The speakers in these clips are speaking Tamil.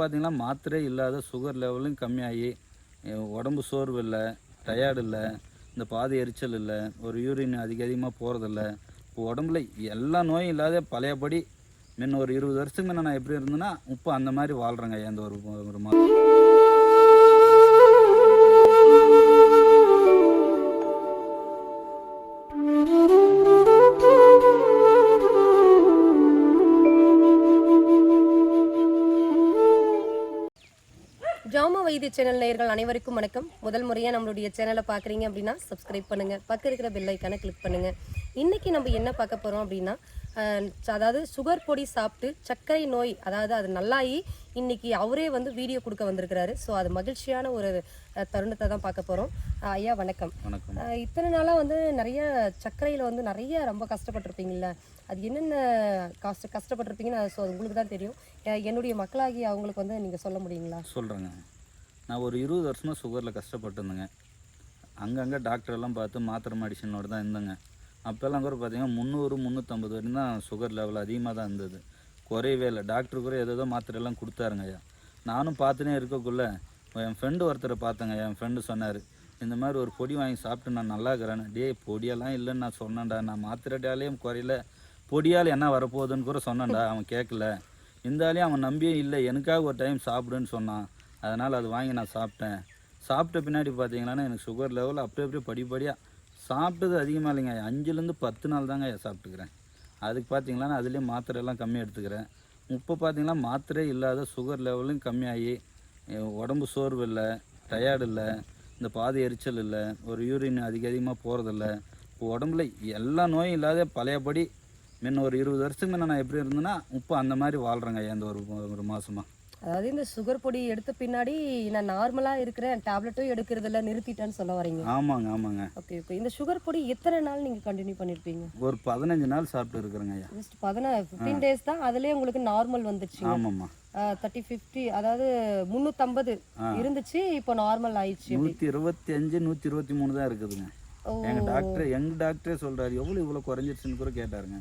பார்த்தீங்கன்னா மாத்திரை இல்லாத சுகர் லெவலும் கம்மியாகி உடம்பு சோர்வு இல்லை டயர்டு இல்லை இந்த பாதி எரிச்சல் இல்லை ஒரு யூரின் அதிக அதிகமாக போகிறதில்ல இப்போ உடம்புல எல்லா நோயும் இல்லாத பழையபடி முன்ன ஒரு இருபது வருஷத்துக்கு முன்ன நான் எப்படி இருந்தேன்னா இப்போ அந்த மாதிரி வாழ்கிறேங்க ஐயா ஒரு ஒரு ஜாமா வைத்திய சேனல் நேயர்கள் அனைவருக்கும் வணக்கம். முதல் முறையாக நம்மளுடைய சேனலை பார்க்குறீங்க அப்படின்னா சப்ஸ்கிரைப் பண்ணுங்க. பக்கம் இருக்கிற பெல் ஐக்கானை கிளிக் பண்ணுங்க. இன்னைக்கு நம்ம என்ன பார்க்க போறோம் அப்படின்னா அதாவது சுகர் பொடி சாப்பிட்டு சர்க்கரை நோய் அதாவது அது நல்லாயி இன்னைக்கு அவரே வந்து வீடியோ கொடுக்க வந்திருக்கிறாரு. ஸோ அது மகிழ்ச்சியான ஒரு தருணத்தை தான் பார்க்க அஹ், ஐயா வணக்கம். இத்தனை நாளாக வந்து நிறைய சர்க்கரையில் வந்து நிறைய ரொம்ப கஷ்டப்பட்டிருப்பீங்கல்ல. அது என்னென்ன கஷ்ட கஷ்டப்பட்டிருப்பீங்கன்னு ஸோ அது உங்களுக்கு தான் தெரியும். என்னுடைய மக்களாகி அவங்களுக்கு வந்து நீங்கள் சொல்ல முடியுங்களா? சொல்கிறேங்க நான் ஒரு இருபது வருஷமாக சுகரில் கஷ்டப்பட்டுருந்தேங்க அங்கங்கே டாக்டர் எல்லாம் பார்த்து மாத்திரை மெடிசனோட தான் இருந்தேங்க. அப்போல்லாம் கூட பார்த்தீங்கன்னா முந்நூறு முந்நூற்றம்பது வரையும் தான் சுகர் லெவல் அதிகமாக தான் இருந்தது. குறையவே இல்லை. டாக்டர் கூட ஏதோ மாத்திரையெல்லாம் கொடுத்தாருங்கய்யா கொடுத்தாருங்க ஐயா. நானும் பார்த்துனே இருக்கக்குள்ள என் ஃப்ரெண்டு ஒருத்தரை பார்த்தேங்க என் ஃப்ரெண்டு சொன்னார் இந்த மாதிரி ஒரு பொடி வாங்கி சாப்பிட்டு நான் நல்லா இருக்கிறேன்னு. டேய் பொடியெல்லாம் இல்லைன்னு நான் சொன்னேன்டா. நான் மாத்திரட்டாலேயும் குறையல. பொடியால் என்ன வரப்போகுதுன்னு கூட சொன்னேன்டா. அவன் கேட்கல. இருந்தாலையும் அவன் நம்பியே இல்லை. எனக்காக ஒரு டைம் சாப்பிடுன்னு சொன்னான். அதனால் அது வாங்கி நான் சாப்பிட்டேன். சாப்பிட்ட பின்னாடி பார்த்தீங்கன்னா எனக்கு சுகர் லெவல் அப்படியே அப்படியே படிப்படியாக சாப்பிட்டது அதிகமாக இல்லைங்க. அஞ்சுலேருந்து பத்து நாள் தாங்க சாப்பிட்டுக்கிறேன். அதுக்கு பார்த்தீங்கன்னா அதுலேயும் மாத்திரையெல்லாம் கம்மியாக கம்மி எடுத்துக்கிறேன். இப்போ பார்த்தீங்கன்னா மாத்திரை இல்லாத சுகர் லெவலும் கம்மியாகி உடம்பு சோர்வு இல்லை டயர்டு இல்லை இந்த பாதி எரிச்சல் இல்லை ஒரு யூரின் அதிக அதிகமாக போகிறதில்ல இப்போ உடம்புல எல்லா நோயும் இல்லாத பழையபடி முன்ன ஒரு இருபது வருஷத்துக்கு முன்ன நான் எப்படி இருந்தேன்னா இப்போ அந்த மாதிரி வாழ்கிறேங்க ஐயா இந்த ஒரு ஒரு மாதமாக அதாவது இந்த சுகர் பொடி எடுத்த பின்னாடி நான் நார்மலாக இருக்கிறேன் டேப்லெட்டும் எடுக்கிறதில்ல நிறுத்திட்டேன்னு சொல்ல வரீங்க. ஆமாங்க ஆமாங்க. ஓகே ஓகே இந்த சுகர் பொடி எத்தனை நாள் நீங்கள் கண்டினியூ பண்ணியிருப்பீங்க ஒரு பதினஞ்சு நாள் சாப்பிட்டு இருக்கிறேங்க ஐயா. ஜஸ்ட் பதினாறு ஃபிஃப்டீன் டேஸ் தான் அதுலேயே உங்களுக்கு நார்மல் வந்துச்சு ஆமாம்மா. தேர்ட்டி ஃபிஃப்டி அதாவது முந்நூற்றம்பது இருந்துச்சு இப்போ நார்மல் ஆயிடுச்சு நூற்றி இருபத்தி அஞ்சு நூற்றி இருபத்தி மூணு தான் இருக்குதுங்க எங்கள் டாக்டர் எங்கள் டாக்டரே சொல்கிறாரு எவ்வளோ இவ்வளோ குறைஞ்சிருச்சுன்னு கூட கேட்டாருங்க.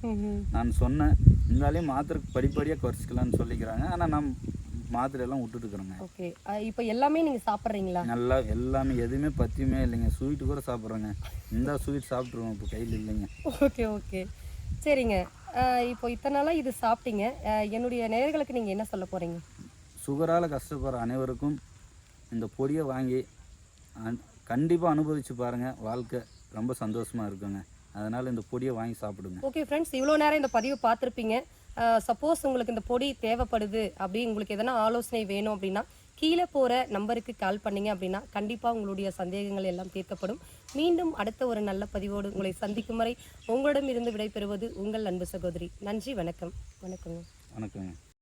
நான் சொன்னேன் இருந்தாலையும் மாத்திரை படிப்படியாக குறைச்சிக்கலாம்னு சொல்லிக்கிறாங்க. ஆனால் நான் மாத்திரை எல்லாம் விட்டுட்டு இருக்கிறேங்க ஓகே இப்போ எல்லாமே நீங்கள் சாப்பிட்றீங்களா? நல்லா எல்லாமே எதுவுமே பத்தியுமே இல்லைங்க. ஸ்வீட்டு கூட சாப்பிட்றேங்க. இந்த ஸ்வீட் சாப்பிட்ருவோம் இப்போ கையில் இல்லைங்க. Okay okay. சரிங்க. இப்போ இத்தனை நாளாக இது சாப்பிட்டீங்க. என்னுடைய நேயர்களுக்கு நீங்கள் என்ன சொல்ல போகிறீங்க சுகரால் கஷ்டப்படுற அனைவருக்கும் இந்த பொடியை வாங்கி கண்டிப்பாக அனுபவித்து பாருங்கள் வாழ்க்கை ரொம்ப சந்தோஷமாக இருக்குங்க. அதனால் இந்த பொடியை வாங்கி சாப்பிடுங்க. ஓகே ஃப்ரெண்ட்ஸ் இவ்வளோ நேரம் இந்த பதிவு பார்த்துருப்பீங்க. சப்போஸ் உங்களுக்கு இந்த பொடி தேவைப்படுது அப்படி உங்களுக்கு எதனா ஆலோசனை வேணும் அப்படின்னா கீழே போகிற நம்பருக்கு கால் பண்ணீங்க அப்படின்னா கண்டிப்பாக உங்களுடைய சந்தேகங்கள் எல்லாம் தீர்க்கப்படும். மீண்டும் அடுத்த ஒரு நல்ல பதிவோடு உங்களை சந்திக்கும் வரை உங்களிடமிருந்து விடைபெறுவது உங்கள் அன்பு சகோதரி. நன்றி வணக்கம். வணக்கம் வணக்கம்